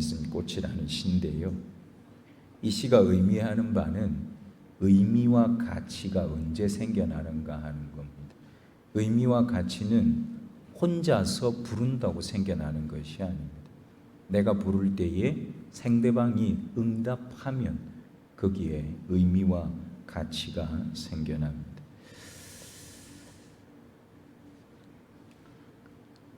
있은 꽃이라는 시인데요. 이 시가 의미하는 바는 의미와 가치가 언제 생겨나는가 하는 겁니다. 의미와 가치는 혼자서 부른다고 생겨나는 것이 아닙니다. 내가 부를 때에 상대방이 응답하면 거기에 의미와 가치가 생겨납니다.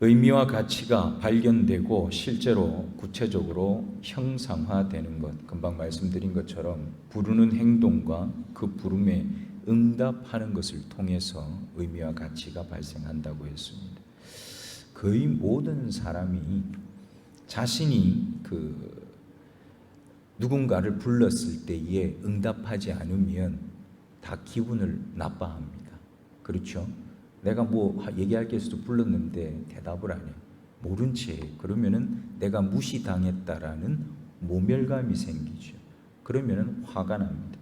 의미와 가치가 발견되고 실제로 구체적으로 형상화되는 것, 금방 말씀드린 것처럼 부르는 행동과 그 부름에 응답하는 것을 통해서 의미와 가치가 발생한다고 했습니다. 거의 모든 사람이 자신이 그 누군가를 불렀을 때에 응답하지 않으면 다 기분을 나빠합니다. 그렇죠? 내가 뭐 얘기할 게 있어도 불렀는데 대답을 안 해. 모른 채 그러면은 내가 무시당했다라는 모멸감이 생기죠. 그러면은 화가 납니다.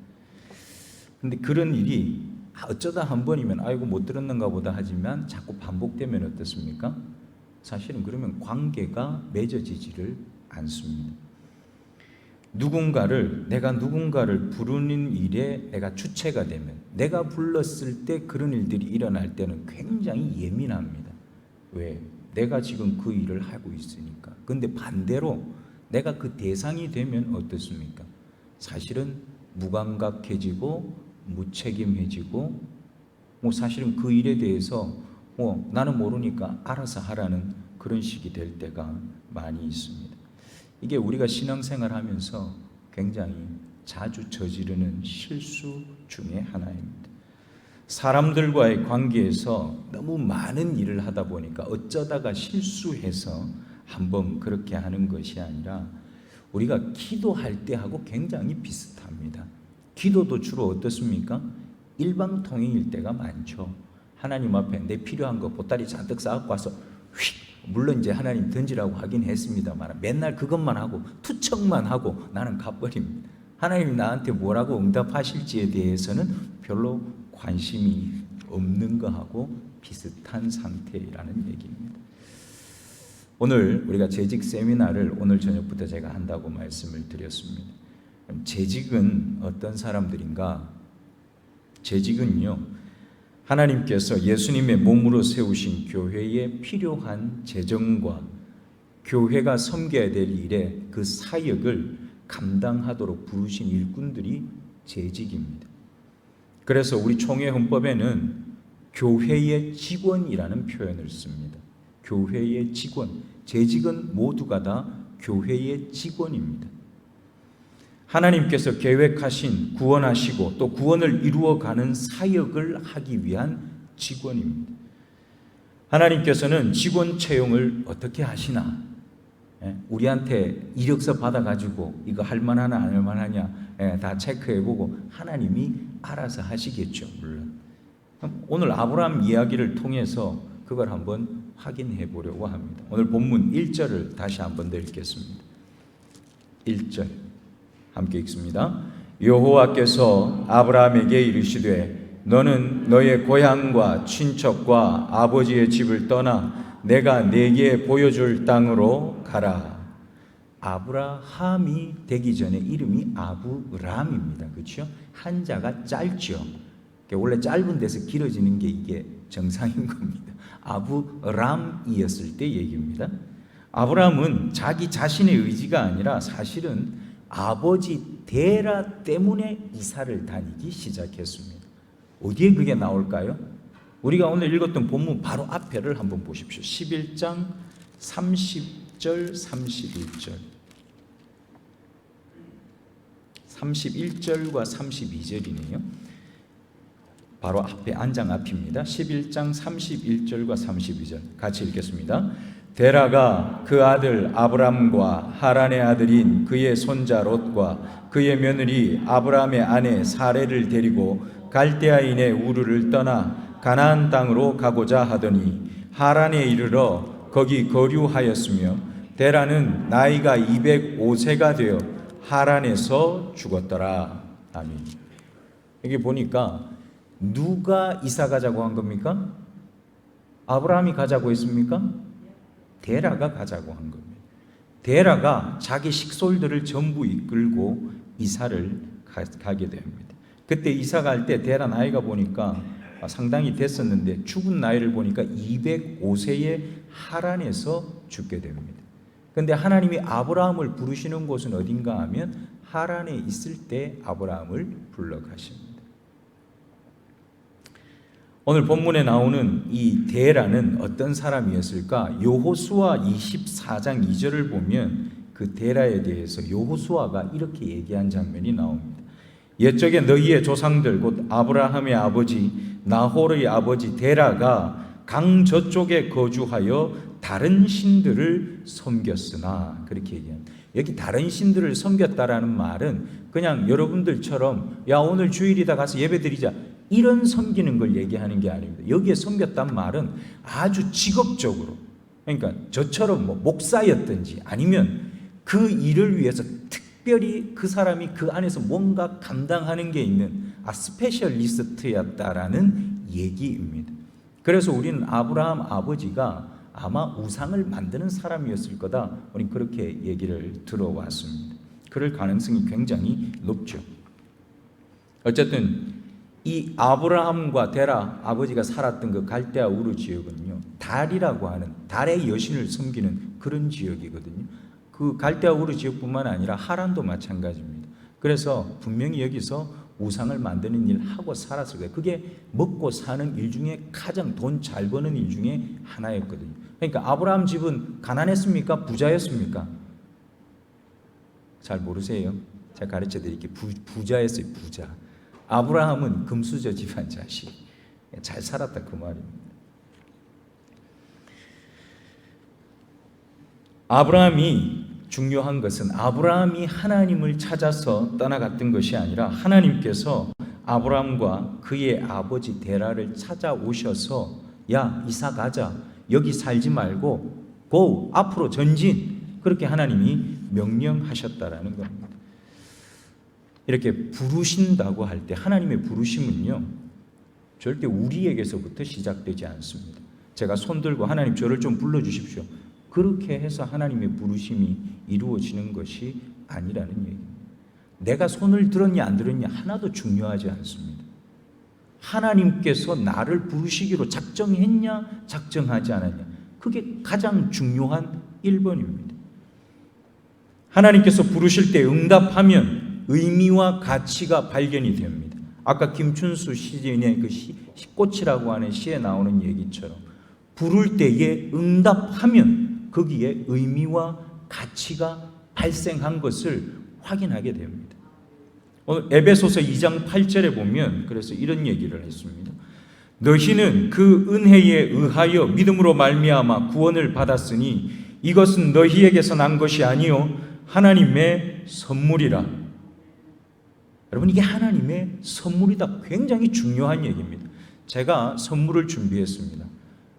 근데 그런 일이 어쩌다 한 번이면 아이고 못 들었는가 보다 하지만 자꾸 반복되면 어떻습니까? 사실은 그러면 관계가 맺어지지를 않습니다. 누군가를 내가 누군가를 부르는 일에 내가 주체가 되면 내가 불렀을 때 그런 일들이 일어날 때는 굉장히 예민합니다. 왜? 내가 지금 그 일을 하고 있으니까. 근데 반대로 내가 그 대상이 되면 어떻습니까? 사실은 무감각해지고 무책임해지고 뭐 사실은 그 일에 대해서 뭐 나는 모르니까 알아서 하라는 그런 식이 될 때가 많이 있습니다. 이게 우리가 신앙생활 하면서 굉장히 자주 저지르는 실수 중에 하나입니다. 사람들과의 관계에서 너무 많은 일을 하다 보니까 어쩌다가 실수해서 한번 그렇게 하는 것이 아니라 우리가 기도할 때하고 굉장히 비슷합니다. 기도도 주로 어떻습니까? 일방통행일 때가 많죠. 하나님 앞에 내 필요한 거 보따리 잔뜩 쌓고 와서 휙 물론 이제 하나님 던지라고 하긴 했습니다만 맨날 그것만 하고 투척만 하고 나는 가버립니다. 하나님이 나한테 뭐라고 응답하실지에 대해서는 별로 관심이 없는 거하고 비슷한 상태라는 얘기입니다. 오늘 우리가 재직 세미나를 오늘 저녁부터 제가 한다고 말씀을 드렸습니다. 재직은 어떤 사람들인가? 재직은요. 하나님께서 예수님의 몸으로 세우신 교회에 필요한 재정과 교회가 섬겨야 될 일에 그 사역을 감당하도록 부르신 일꾼들이 재직입니다. 그래서 우리 총회 헌법에는 교회의 직원이라는 표현을 씁니다. 교회의 직원, 재직은 모두가 다 교회의 직원입니다. 하나님께서 계획하신 구원하시고 또 구원을 이루어가는 사역을 하기 위한 직원입니다. 하나님께서는 직원 채용을 어떻게 하시나? 예, 우리한테 이력서 받아가지고 이거 할 만하나 안 할 만하냐 예, 다 체크해보고 하나님이 알아서 하시겠죠 물론 오늘 아브라함 이야기를 통해서 그걸 한번 확인해 보려고 합니다 오늘 본문 1절을 다시 한번 더 읽겠습니다 1절 함께 읽습니다. 여호와께서 아브라함에게 이르시되 너는 너의 고향과 친척과 아버지의 집을 떠나 내가 네게 보여줄 땅으로 가라. 아브라함이 되기 전에 이름이 아브람입니다. 그렇죠? 한자가 짧죠. 원래 짧은 데서 길어지는 게 이게 정상인 겁니다. 아브람이었을 때 얘기입니다. 아브람은 자기 자신의 의지가 아니라 사실은 아버지 데라 때문에 이사를 다니기 시작했습니다. 어디에 그게 나올까요? 우리가 오늘 읽었던 본문 바로 앞에를 한번 보십시오. 11장 30절 31절 31절과 32절이네요. 바로 앞에 안장 앞입니다. 11장 31절과 32절 같이 읽겠습니다. 데라가 그 아들 아브람과 하란의 아들인 그의 손자 롯과 그의 며느리 아브람의 아내 사레를 데리고 갈대아인의 우르를 떠나 가나안 땅으로 가고자 하더니 하란에 이르러 거기 거류하였으며 데라는 나이가 205세가 되어 하란에서 죽었더라. 아멘. 여기 보니까 누가 이사 가자고 한 겁니까? 아브라함이 가자고 했습니까? 데라가 가자고 한 겁니다. 데라가 자기 식솔들을 전부 이끌고 이사를 가, 가게 됩니다. 그때 이사 갈 때 데라 나이가 보니까 상당히 됐었는데 죽은 나이를 보니까 205세의 하란에서 죽게 됩니다. 근데 하나님이 아브라함을 부르시는 곳은 어딘가 하면 하란에 있을 때 아브라함을 불러 가십니다. 오늘 본문에 나오는 이 데라는 어떤 사람이었을까? 여호수아 24장 2절을 보면 그 데라에 대해서 여호수아가 이렇게 얘기한 장면이 나옵니다. 옛적에 너희의 조상들 곧 아브라함의 아버지 나홀의 아버지 데라가 강 저쪽에 거주하여 다른 신들을 섬겼으나 그렇게 얘기합니다. 여기 다른 신들을 섬겼다라는 말은 그냥 여러분들처럼 야 오늘 주일이다 가서 예배드리자 이런 섬기는 걸 얘기하는 게 아닙니다. 여기에 섬겼단 말은 아주 직업적으로 그러니까 저처럼 뭐 목사였든지 아니면 그 일을 위해서 특별히 그 사람이 그 안에서 뭔가 감당하는 게 있는 아 스페셜리스트였다라는 얘기입니다. 그래서 우리는 아브라함 아버지가 아마 우상을 만드는 사람이었을 거다. 우리 그렇게 얘기를 들어왔습니다. 그럴 가능성이 굉장히 높죠. 어쨌든 이 아브라함과 데라 아버지가 살았던 그 갈대아 우르 지역은요 달이라고 하는 달의 여신을 섬기는 그런 지역이거든요. 그 갈대아 우르 지역뿐만 아니라 하란도 마찬가지입니다. 그래서 분명히 여기서 우상을 만드는 일 하고 살았을 거예요. 그게 먹고 사는 일 중에 가장 돈 잘 버는 일 중에 하나였거든요. 그러니까 아브라함 집은 가난했습니까? 부자였습니까? 잘 모르세요. 제가 가르쳐 드릴게요. 부, 부자였어요, 부자. 아브라함은 금수저 집안 자식. 잘 살았다 그 말입니다. 아브라함이 중요한 것은 아브라함이 하나님을 찾아서 떠나갔던 것이 아니라 하나님께서 아브라함과 그의 아버지 데라를 찾아오셔서 야 이사 가자 여기 살지 말고 고 앞으로 전진 그렇게 하나님이 명령하셨다라는 겁니다. 이렇게 부르신다고 할 때 하나님의 부르심은요 절대 우리에게서부터 시작되지 않습니다. 제가 손 들고 하나님 저를 좀 불러 주십시오. 그렇게 해서 하나님의 부르심이 이루어지는 것이 아니라는 얘기입니다. 내가 손을 들었냐 안 들었냐 하나도 중요하지 않습니다. 하나님께서 나를 부르시기로 작정했냐 작정하지 않았냐 그게 가장 중요한 1번입니다. 하나님께서 부르실 때 응답하면 의미와 가치가 발견이 됩니다. 아까 김춘수 시인의 그 시, 꽃이라고 하는 시에 나오는 얘기처럼 부를 때에 응답하면 거기에 의미와 가치가 발생한 것을 확인하게 됩니다. 오늘 에베소서 2장 8절에 보면 그래서 이런 얘기를 했습니다. 너희는 그 은혜에 의하여 믿음으로 말미암아 구원을 받았으니 이것은 너희에게서 난 것이 아니요 하나님의 선물이라. 여러분 이게 하나님의 선물이다. 굉장히 중요한 얘기입니다. 제가 선물을 준비했습니다.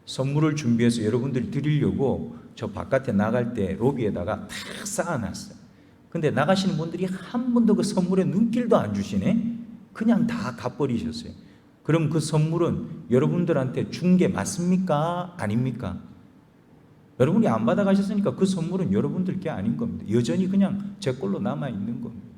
선물을 준비해서 여러분들이 드리려고 저 바깥에 나갈 때 로비에다가 탁 쌓아놨어요. 근데 나가시는 분들이 한 번도 그 선물에 눈길도 안 주시네? 그냥 다 갚버리셨어요. 그럼 그 선물은 여러분들한테 준 게 맞습니까? 아닙니까? 여러분이 안 받아가셨으니까 그 선물은 여러분들 게 아닌 겁니다. 여전히 그냥 제 걸로 남아있는 겁니다.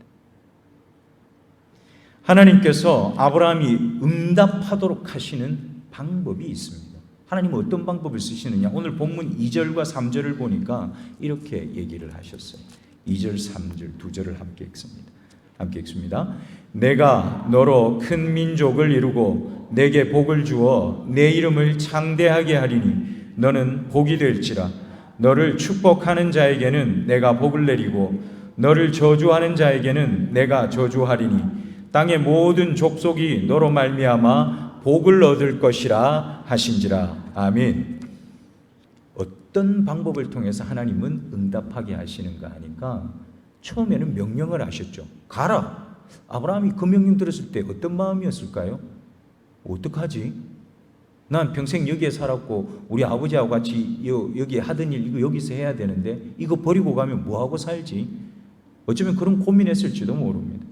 하나님께서 아브라함이 응답하도록 하시는 방법이 있습니다. 하나님은 어떤 방법을 쓰시느냐? 오늘 본문 2절과 3절을 보니까 이렇게 얘기를 하셨어요. 2절, 3절, 2절을 함께 읽습니다. 함께 읽습니다. 내가 너로 큰 민족을 이루고 내게 복을 주어 내 이름을 창대하게 하리니 너는 복이 될지라 너를 축복하는 자에게는 내가 복을 내리고 너를 저주하는 자에게는 내가 저주하리니 땅의 모든 족속이 너로 말미암아 복을 얻을 것이라 하신지라 아멘. 어떤 방법을 통해서 하나님은 응답하게 하시는가 하니까 처음에는 명령을 하셨죠. 가라. 아브라함이 그 명령 들었을 때 어떤 마음이었을까요? 어떡하지? 난 평생 여기에 살았고 우리 아버지하고 같이 여기 하던 일 이거 여기서 해야 되는데 이거 버리고 가면 뭐 하고 살지? 어쩌면 그런 고민했을지도 모릅니다.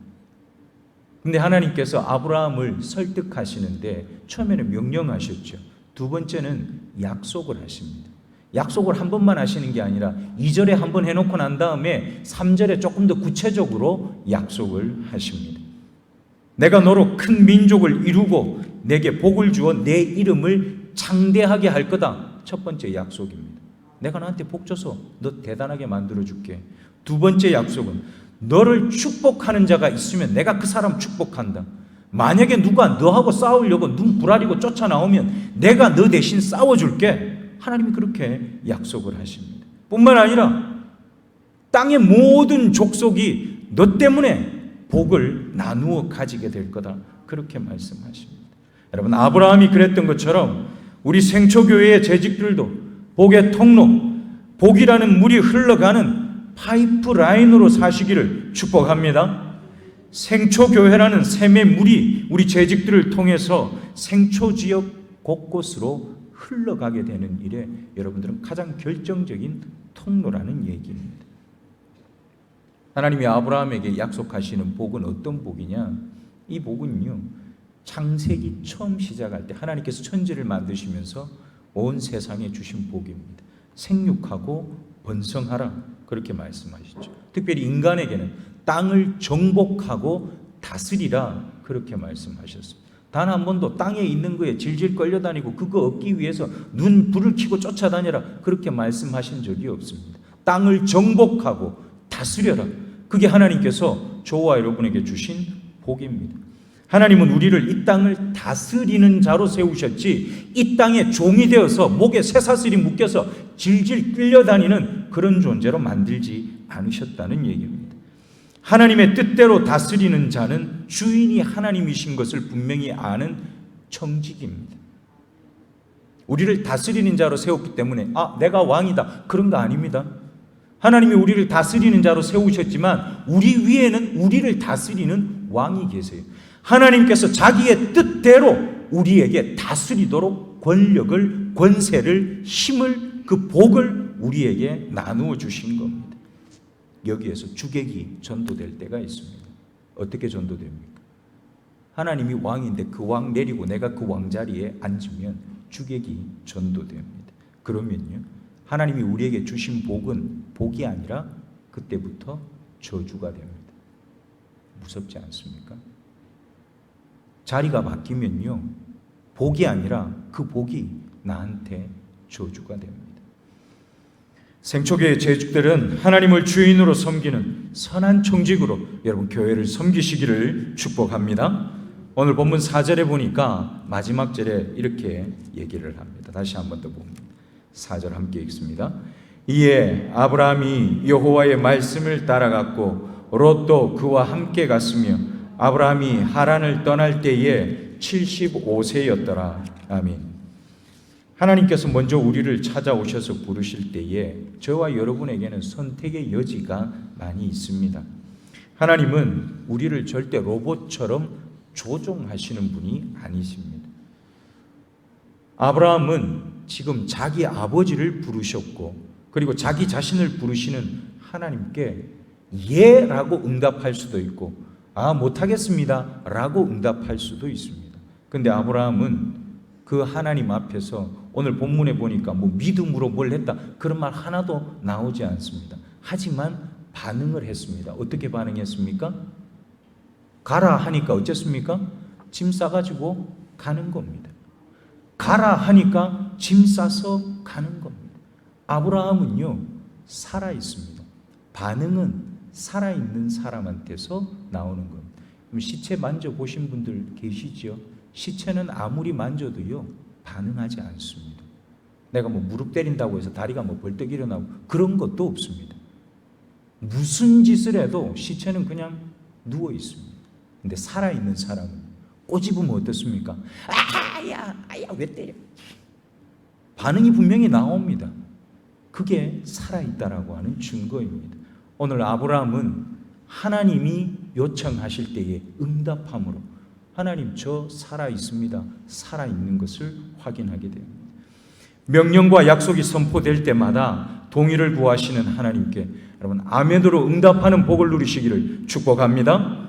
근데 하나님께서 아브라함을 설득하시는데 처음에는 명령하셨죠. 두 번째는 약속을 하십니다. 약속을 한 번만 하시는 게 아니라 2절에 한 번 해놓고 난 다음에 3절에 조금 더 구체적으로 약속을 하십니다. 내가 너로 큰 민족을 이루고 내게 복을 주어 내 이름을 창대하게 할 거다. 첫 번째 약속입니다. 내가 너한테 복 줘서 너 대단하게 만들어 줄게. 두 번째 약속은 너를 축복하는 자가 있으면 내가 그 사람 축복한다. 만약에 누가 너하고 싸우려고 눈 부라리고 쫓아나오면 내가 너 대신 싸워줄게. 하나님이 그렇게 약속을 하십니다. 뿐만 아니라 땅의 모든 족속이 너 때문에 복을 나누어 가지게 될 거다. 그렇게 말씀하십니다. 여러분, 아브라함이 그랬던 것처럼 우리 생초교회의 재직들도 복의 통로, 복이라는 물이 흘러가는 파이프 라인으로 사시기를 축복합니다. 생초교회라는 샘의 물이 우리 재직들을 통해서 생초 지역 곳곳으로 흘러가게 되는 일에 여러분들은 가장 결정적인 통로라는 얘기입니다. 하나님이 아브라함에게 약속하시는 복은 어떤 복이냐? 이 복은요. 창세기 처음 시작할 때 하나님께서 천지를 만드시면서 온 세상에 주신 복입니다. 생육하고 번성하라 그렇게 말씀하시죠. 특별히 인간에게는 땅을 정복하고 다스리라 그렇게 말씀하셨습니다. 단 한 번도 땅에 있는 거에 질질 끌려다니고 그거 얻기 위해서 눈 불을 켜고 쫓아다녀라 그렇게 말씀하신 적이 없습니다. 땅을 정복하고 다스려라. 그게 하나님께서 저와 여러분에게 주신 복입니다. 하나님은 우리를 이 땅을 다스리는 자로 세우셨지 이 땅에 종이 되어서 목에 쇠사슬이 묶여서 질질 끌려다니는 그런 존재로 만들지 않으셨다는 얘기입니다. 하나님의 뜻대로 다스리는 자는 주인이 하나님이신 것을 분명히 아는 청직입니다. 우리를 다스리는 자로 세웠기 때문에 아 내가 왕이다 그런 거 아닙니다. 하나님이 우리를 다스리는 자로 세우셨지만 우리 위에는 우리를 다스리는 왕이 계세요. 하나님께서 자기의 뜻대로 우리에게 다스리도록 권력을, 권세를, 힘을, 그 복을 우리에게 나누어 주신 겁니다. 여기에서 주객이 전도될 때가 있습니다. 어떻게 전도됩니까? 하나님이 왕인데 그 왕 내리고 내가 그 왕 자리에 앉으면 주객이 전도됩니다. 그러면요. 하나님이 우리에게 주신 복은 복이 아니라 그때부터 저주가 됩니다. 무섭지 않습니까? 자리가 바뀌면요. 복이 아니라 그 복이 나한테 저주가 됩니다. 생초계의 제주들은 하나님을 주인으로 섬기는 선한 청직으로 여러분 교회를 섬기시기를 축복합니다. 오늘 본문 4절에 보니까 마지막 절에 이렇게 얘기를 합니다. 다시 한 번 더 봅니다. 4절 함께 읽습니다. 이에 아브라함이 여호와의 말씀을 따라갔고 롯도 그와 함께 갔으며 아브라함이 하란을 떠날 때에 75세였더라. 아멘. 하나님께서 먼저 우리를 찾아오셔서 부르실 때에 저와 여러분에게는 선택의 여지가 많이 있습니다. 하나님은 우리를 절대 로봇처럼 조종하시는 분이 아니십니다. 아브라함은 지금 자기 아버지를 부르셨고 그리고 자기 자신을 부르시는 하나님께 예라고 응답할 수도 있고 아 못하겠습니다 라고 응답할 수도 있습니다. 근데 아브라함은 그 하나님 앞에서 오늘 본문에 보니까 뭐 믿음으로 뭘 했다 그런 말 하나도 나오지 않습니다. 하지만 반응을 했습니다. 어떻게 반응했습니까? 가라 하니까 어쨌습니까? 짐 싸가지고 가는 겁니다. 가라 하니까 짐 싸서 가는 겁니다. 아브라함은요, 살아 있습니다. 반응은 살아있는 사람한테서 나오는 겁니다. 그럼 시체 만져보신 분들 계시죠? 시체는 아무리 만져도요, 반응하지 않습니다. 내가 뭐 무릎 때린다고 해서 다리가 뭐 벌떡 일어나고 그런 것도 없습니다. 무슨 짓을 해도 시체는 그냥 누워 있습니다. 근데 살아있는 사람은 꼬집으면 어떻습니까? 아야, 아야, 왜 때려? 반응이 분명히 나옵니다. 그게 살아있다라고 하는 증거입니다. 오늘 아브라함은 하나님이 요청하실 때에 응답함으로 하나님 저 살아 있습니다. 살아 있는 것을 확인하게 됩니다. 명령과 약속이 선포될 때마다 동의를 구하시는 하나님께 여러분 아멘으로 응답하는 복을 누리시기를 축복합니다.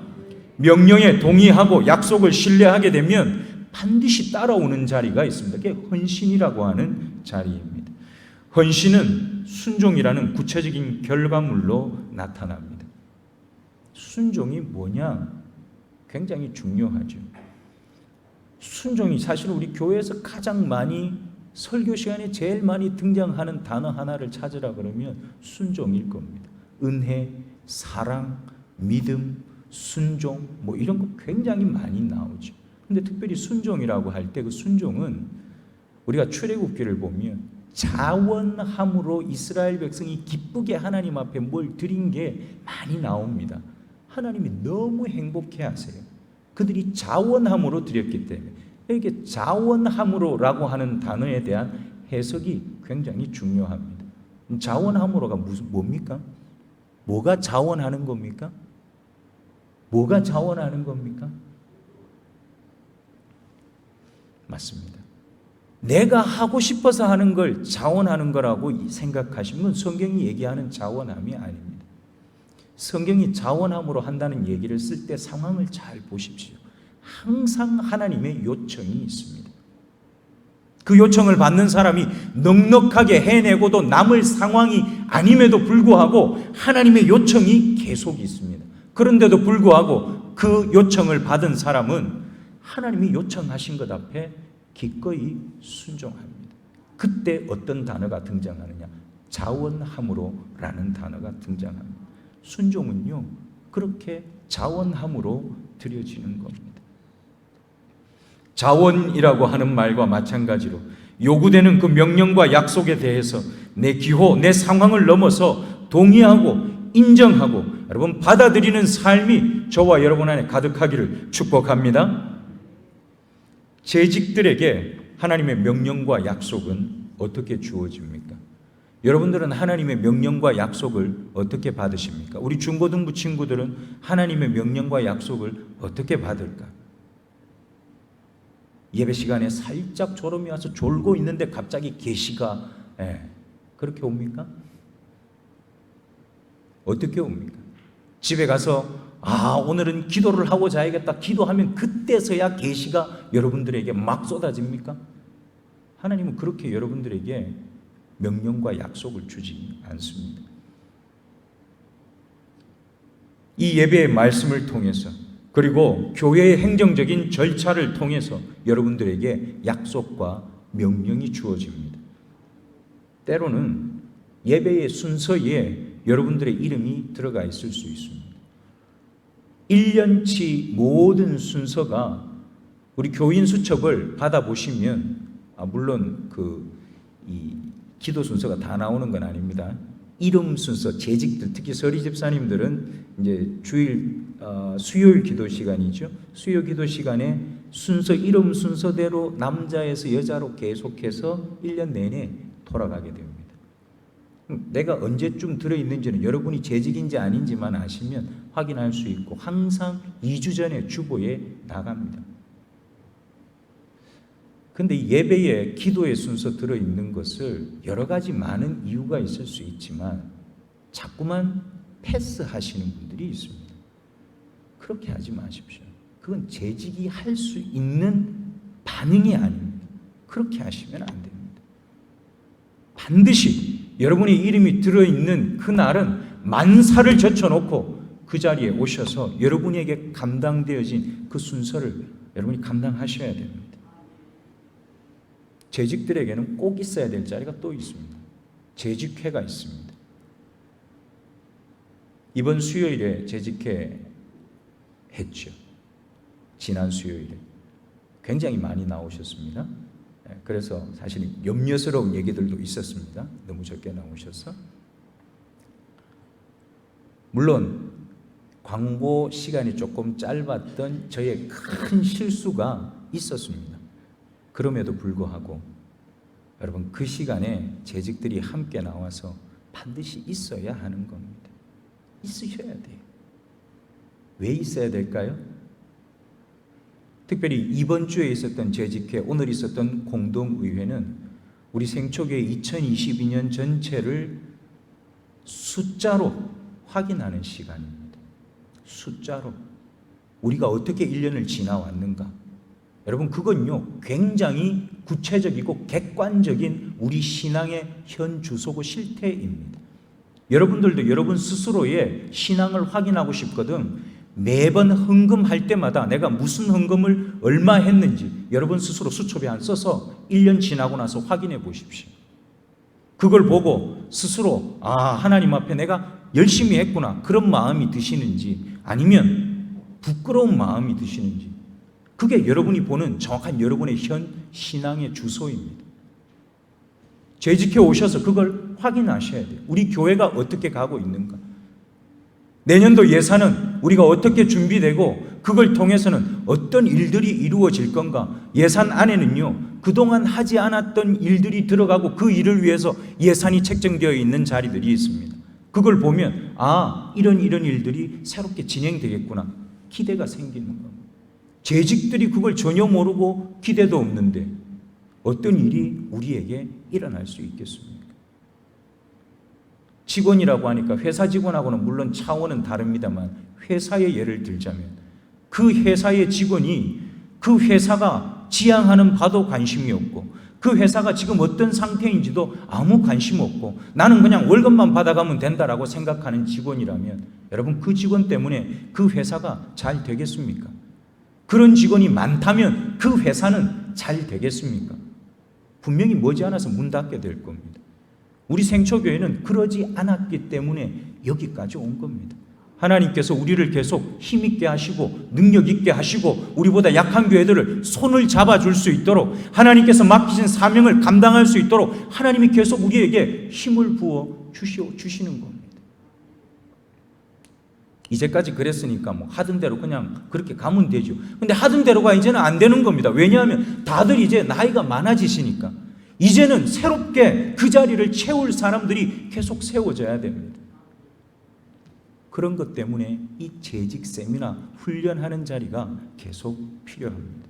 명령에 동의하고 약속을 신뢰하게 되면 반드시 따라오는 자리가 있습니다. 그게 헌신이라고 하는 자리입니다. 헌신은 순종이라는 구체적인 결과물로 나타납니다. 순종이 뭐냐? 굉장히 중요하죠. 순종이 사실 우리 교회에서 가장 많이 설교 시간에 제일 많이 등장하는 단어 하나를 찾으라 그러면 순종일 겁니다. 은혜, 사랑, 믿음, 순종 뭐 이런 거 굉장히 많이 나오죠. 근데 특별히 순종이라고 할 때 그 순종은 우리가 출애굽기를 보면 자원함으로 이스라엘 백성이 기쁘게 하나님 앞에 뭘 드린 게 많이 나옵니다. 하나님이 너무 행복해 하세요. 그들이 자원함으로 드렸기 때문에 이게 자원함으로라고 하는 단어에 대한 해석이 굉장히 중요합니다. 자원함으로가 무슨 뭡니까? 뭐가 자원하는 겁니까? 뭐가 자원하는 겁니까? 맞습니다. 내가 하고 싶어서 하는 걸 자원하는 거라고 생각하시면 성경이 얘기하는 자원함이 아닙니다. 성경이 자원함으로 한다는 얘기를 쓸 때 상황을 잘 보십시오. 항상 하나님의 요청이 있습니다. 그 요청을 받는 사람이 넉넉하게 해내고도 남을 상황이 아님에도 불구하고 하나님의 요청이 계속 있습니다. 그런데도 불구하고 그 요청을 받은 사람은 하나님이 요청하신 것 앞에 기꺼이 순종합니다. 그때 어떤 단어가 등장하느냐? 자원함으로라는 단어가 등장합니다. 순종은요, 그렇게 자원함으로 드려지는 겁니다. 자원이라고 하는 말과 마찬가지로 요구되는 그 명령과 약속에 대해서 내 기호, 내 상황을 넘어서 동의하고 인정하고 여러분 받아들이는 삶이 저와 여러분 안에 가득하기를 축복합니다. 재직들에게 하나님의 명령과 약속은 어떻게 주어집니까? 여러분들은 하나님의 명령과 약속을 어떻게 받으십니까? 우리 중고등부 친구들은 하나님의 명령과 약속을 어떻게 받을까? 예배 시간에 살짝 졸음이 와서 졸고 있는데 갑자기 계시가 예, 그렇게 옵니까? 어떻게 옵니까? 집에 가서 아 오늘은 기도를 하고 자야겠다 기도하면 그때서야 계시가 여러분들에게 막 쏟아집니까? 하나님은 그렇게 여러분들에게 명령과 약속을 주지 않습니다. 이 예배의 말씀을 통해서 그리고 교회의 행정적인 절차를 통해서 여러분들에게 약속과 명령이 주어집니다. 때로는 예배의 순서에 여러분들의 이름이 들어가 있을 수 있습니다. 1년치 모든 순서가 우리 교인 수첩을 받아보시면, 아, 물론 그, 이 기도 순서가 다 나오는 건 아닙니다. 이름 순서, 재직들, 특히 서리 집사님들은 이제 주일, 어, 수요일 기도 시간이죠. 수요 기도 시간에 순서, 이름 순서대로 남자에서 여자로 계속해서 1년 내내 돌아가게 됩니다. 내가 언제쯤 들어있는지는 여러분이 재직인지 아닌지만 아시면 확인할 수 있고 항상 2주 전에 주보에 나갑니다. 근데 예배에 기도의 순서 들어 있는 것을 여러 가지 많은 이유가 있을 수 있지만 자꾸만 패스하시는 분들이 있습니다. 그렇게 하지 마십시오. 그건 재직이 할 수 있는 반응이 아닙니다. 그렇게 하시면 안 됩니다. 반드시 여러분의 이름이 들어 있는 그 날은 만사를 제쳐놓고 그 자리에 오셔서 여러분에게 감당되어진 그 순서를 여러분이 감당하셔야 됩니다. 재직들에게는 꼭 있어야 될 자리가 또 있습니다. 재직회가 있습니다. 이번 수요일에 재직회 했죠. 지난 수요일에. 굉장히 많이 나오셨습니다. 예, 그래서 사실 염려스러운 얘기들도 있었습니다. 너무 적게 나오셔서. 물론 광고 시간이 조금 짧았던 저의 큰 실수가 있었습니다. 그럼에도 불구하고 여러분 그 시간에 재직들이 함께 나와서 반드시 있어야 하는 겁니다. 있으셔야 돼요. 왜 있어야 될까요? 특별히 이번 주에 있었던 재직회, 오늘 있었던 공동의회는 우리 생초교회 2022년 전체를 숫자로 확인하는 시간입니다. 숫자로. 우리가 어떻게 1년을 지나왔는가? 여러분 그건요 굉장히 구체적이고 객관적인 우리 신앙의 현 주소고 실태입니다. 여러분들도 여러분 스스로의 신앙을 확인하고 싶거든 매번 헌금할 때마다 내가 무슨 헌금을 얼마 했는지 여러분 스스로 수첩에 안 써서 1년 지나고 나서 확인해 보십시오. 그걸 보고 스스로 아 하나님 앞에 내가 열심히 했구나 그런 마음이 드시는지 아니면 부끄러운 마음이 드시는지 그게 여러분이 보는 정확한 여러분의 현 신앙의 주소입니다. 재직해 오셔서 그걸 확인하셔야 돼요. 우리 교회가 어떻게 가고 있는가? 내년도 예산은 우리가 어떻게 준비되고 그걸 통해서는 어떤 일들이 이루어질 건가? 예산 안에는요, 그동안 하지 않았던 일들이 들어가고 그 일을 위해서 예산이 책정되어 있는 자리들이 있습니다. 그걸 보면, 아, 이런 이런 일들이 새롭게 진행되겠구나. 기대가 생기는 겁니다. 재직들이 그걸 전혀 모르고 기대도 없는데 어떤 일이 우리에게 일어날 수 있겠습니까? 직원이라고 하니까 회사 직원하고는 물론 차원은 다릅니다만 회사의 예를 들자면 그 회사의 직원이 그 회사가 지향하는 바도 관심이 없고 그 회사가 지금 어떤 상태인지도 아무 관심 없고 나는 그냥 월급만 받아가면 된다라고 생각하는 직원이라면 여러분 그 직원 때문에 그 회사가 잘 되겠습니까? 그런 직원이 많다면 그 회사는 잘 되겠습니까? 분명히 머지않아서 문 닫게 될 겁니다. 우리 생초교회는 그러지 않았기 때문에 여기까지 온 겁니다. 하나님께서 우리를 계속 힘있게 하시고 능력 있게 하시고 우리보다 약한 교회들을 손을 잡아줄 수 있도록 하나님께서 맡기신 사명을 감당할 수 있도록 하나님이 계속 우리에게 힘을 부어 주시, 주시는 겁니다. 이제까지 그랬으니까 뭐 하던 대로 그냥 그렇게 가면 되죠. 근데 하던 대로가 이제는 안 되는 겁니다. 왜냐하면 다들 이제 나이가 많아지시니까 이제는 새롭게 그 자리를 채울 사람들이 계속 세워져야 됩니다. 그런 것 때문에 이 재직 세미나 훈련하는 자리가 계속 필요합니다.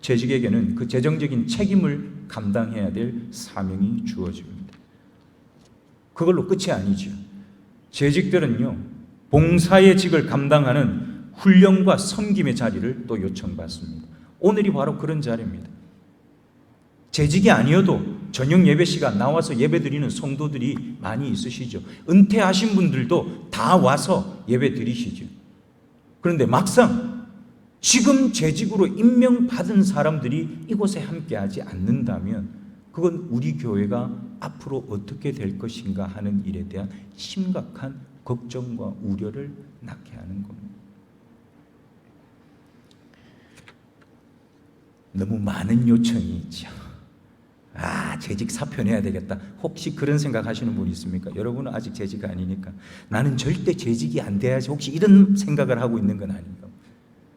재직에게는 그 재정적인 책임을 감당해야 될 사명이 주어집니다. 그걸로 끝이 아니죠. 재직들은요, 봉사의 직을 감당하는 훈련과 섬김의 자리를 또 요청받습니다. 오늘이 바로 그런 자리입니다. 재직이 아니어도 저녁 예배 시간 나와서 예배 드리는 성도들이 많이 있으시죠. 은퇴하신 분들도 다 와서 예배 드리시죠. 그런데 막상 지금 재직으로 임명받은 사람들이 이곳에 함께하지 않는다면 그건 우리 교회가 앞으로 어떻게 될 것인가 하는 일에 대한 심각한 걱정과 우려를 낳게 하는 겁니다. 너무 많은 요청이 있죠. 아, 재직 사표내야 되겠다. 혹시 그런 생각 하시는 분 있습니까? 여러분은 아직 재직 아니니까. 나는 절대 재직이 안 돼야지. 혹시 이런 생각을 하고 있는 건 아닌가?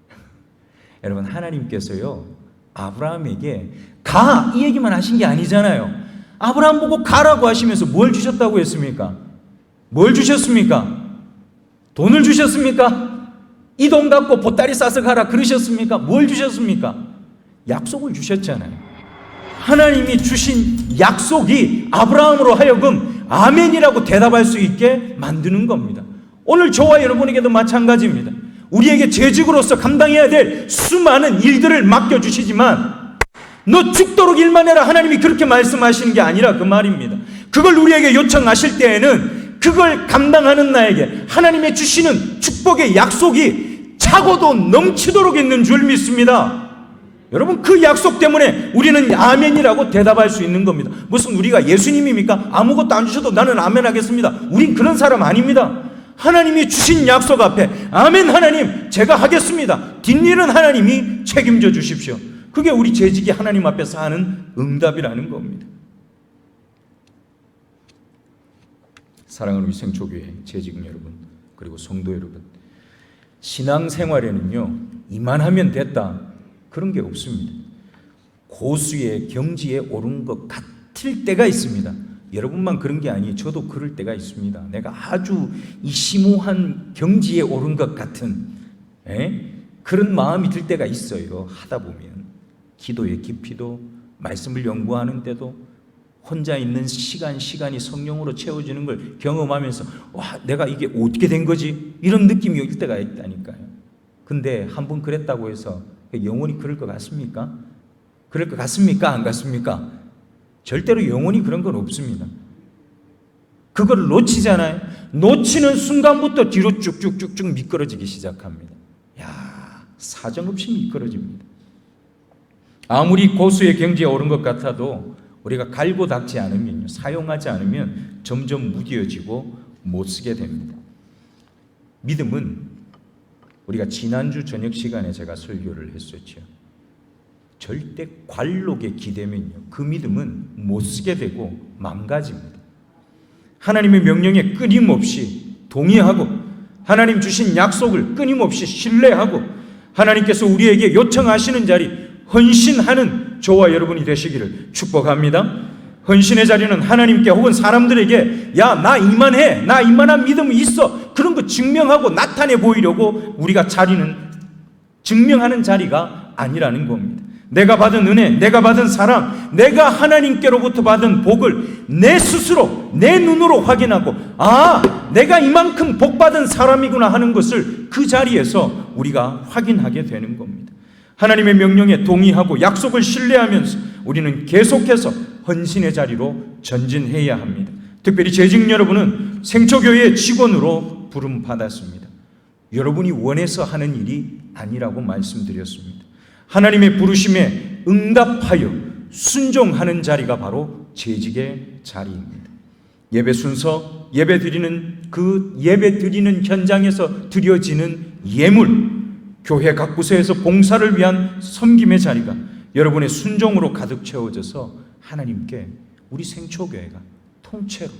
여러분, 하나님께서요, 아브라함에게 가! 이 얘기만 하신 게 아니잖아요. 아브라함 보고 가라고 하시면서 뭘 주셨다고 했습니까? 뭘 주셨습니까? 돈을 주셨습니까? 이 돈 갖고 보따리 싸서 가라 그러셨습니까? 뭘 주셨습니까? 약속을 주셨잖아요. 하나님이 주신 약속이 아브라함으로 하여금 아멘이라고 대답할 수 있게 만드는 겁니다. 오늘 저와 여러분에게도 마찬가지입니다. 우리에게 재직으로서 감당해야 될 수많은 일들을 맡겨주시지만 너 죽도록 일만 해라 하나님이 그렇게 말씀하시는 게 아니라 그 말입니다. 그걸 우리에게 요청하실 때에는 그걸 감당하는 나에게 하나님의 주시는 축복의 약속이 차고도 넘치도록 있는 줄 믿습니다. 여러분 그 약속 때문에 우리는 아멘이라고 대답할 수 있는 겁니다. 무슨 우리가 예수님입니까? 아무것도 안 주셔도 나는 아멘 하겠습니다. 우린 그런 사람 아닙니다. 하나님이 주신 약속 앞에 아멘 하나님 제가 하겠습니다. 뒷일은 하나님이 책임져 주십시오. 그게 우리 재직이 하나님 앞에서 하는 응답이라는 겁니다. 사랑하는 우리 생초교회 재직 여러분 그리고 성도 여러분 신앙생활에는요 이만하면 됐다 그런 게 없습니다. 고수의 경지에 오른 것 같을 때가 있습니다. 여러분만 그런 게 아니에요. 저도 그럴 때가 있습니다. 내가 아주 이 심오한 경지에 오른 것 같은 에? 그런 마음이 들 때가 있어요. 하다 보면 기도의 깊이도 말씀을 연구하는 때도 혼자 있는 시간 시간이 성령으로 채워지는 걸 경험하면서 와 내가 이게 어떻게 된 거지 이런 느낌이 올 때가 있다니까요. 근데 한 번 그랬다고 해서 영원히 그럴 것 같습니까? 그럴 것 같습니까? 안 같습니까? 절대로 영원히 그런 건 없습니다. 그걸 놓치잖아요. 놓치는 순간부터 뒤로 쭉쭉쭉쭉 미끄러지기 시작합니다. 야, 사정없이 미끄러집니다. 아무리 고수의 경지에 오른 것 같아도 우리가 갈고 닦지 않으면 사용하지 않으면 점점 무뎌지고 못 쓰게 됩니다. 믿음은 우리가 지난주 저녁 시간에 제가 설교를 했었죠. 절대 관록에 기대면요. 그 믿음은 못 쓰게 되고 망가집니다. 하나님의 명령에 끊임없이 동의하고 하나님 주신 약속을 끊임없이 신뢰하고 하나님께서 우리에게 요청하시는 자리 헌신하는 저와 여러분이 되시기를 축복합니다. 헌신의 자리는 하나님께 혹은 사람들에게 야 나 이만해 나 이만한 믿음이 있어 그런 거 증명하고 나타내 보이려고 우리가 자리는 증명하는 자리가 아니라는 겁니다. 내가 받은 은혜, 내가 받은 사랑, 내가 하나님께로부터 받은 복을 내 스스로 내 눈으로 확인하고 아, 내가 이만큼 복 받은 사람이구나 하는 것을 그 자리에서 우리가 확인하게 되는 겁니다. 하나님의 명령에 동의하고 약속을 신뢰하면서 우리는 계속해서 헌신의 자리로 전진해야 합니다. 특별히 재직 여러분은 생초교회의 직원으로 부름 받았습니다. 여러분이 원해서 하는 일이 아니라고 말씀드렸습니다. 하나님의 부르심에 응답하여 순종하는 자리가 바로 재직의 자리입니다. 예배 순서, 예배 드리는 그 예배 드리는 현장에서 드려지는 예물, 교회 각 부서에서 봉사를 위한 섬김의 자리가 여러분의 순종으로 가득 채워져서 하나님께 우리 생초교회가 통째로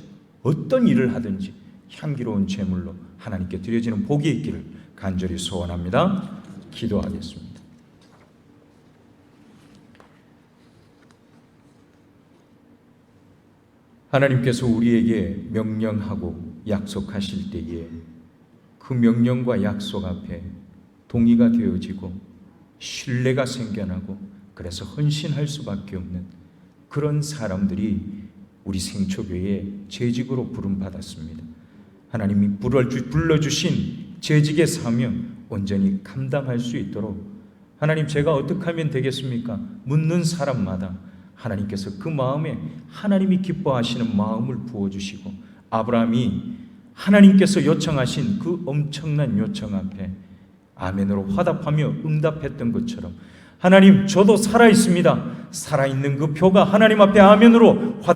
어떤 일을 하든지 향기로운 제물로 하나님께 드려지는 복이 있기를 간절히 소원합니다. 기도하겠습니다. 하나님께서 우리에게 명령하고 약속하실 때에 그 명령과 약속 앞에 동의가 되어지고 신뢰가 생겨나고 그래서 헌신할 수밖에 없는 그런 사람들이 우리 생초교회에 재직으로 부름받았습니다. 하나님이 불러주신 재직의 사명 온전히 감당할 수 있도록 하나님 제가 어떻게 하면 되겠습니까? 묻는 사람마다 하나님께서 그 마음에 하나님이 기뻐하시는 마음을 부어주시고 아브라함이 하나님께서 요청하신 그 엄청난 요청 앞에 아멘으로 화답하며 응답했던 것처럼 하나님 저도 살아 있습니다. 살아 있는 그 표가 하나님 앞에 아멘으로 화